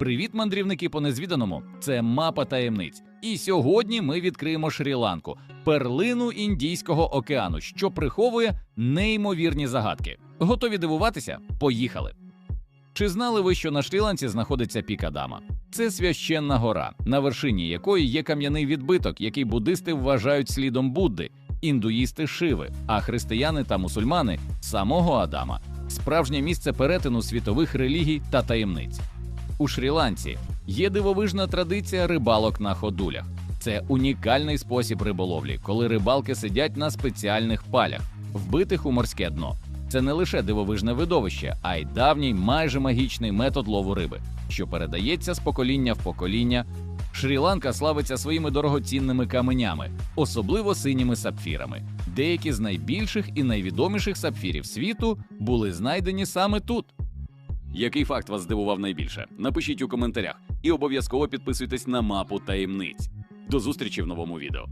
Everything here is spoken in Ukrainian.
Привіт, мандрівники по незвіданому! Це мапа таємниць. І сьогодні ми відкриємо Шрі-Ланку, перлину Індійського океану, що приховує неймовірні загадки. Готові дивуватися? Поїхали! Чи знали ви, що на Шрі-Ланці знаходиться пік Адама? Це священна гора, на вершині якої є кам'яний відбиток, який буддисти вважають слідом Будди, індуїсти Шиви, а християни та мусульмани самого Адама, справжнє місце перетину світових релігій та таємниць. У Шрі-Ланці є дивовижна традиція рибалок на ходулях. Це унікальний спосіб риболовлі, коли рибалки сидять на спеціальних палях, вбитих у морське дно. Це не лише дивовижне видовище, а й давній майже магічний метод лову риби, що передається з покоління в покоління. Шрі-Ланка славиться своїми дорогоцінними каменями, особливо синіми сапфірами. Деякі з найбільших і найвідоміших сапфірів світу були знайдені саме тут. Який факт вас здивував найбільше? Напишіть у коментарях і обов'язково підписуйтесь на мапу таємниць. До зустрічі в новому відео.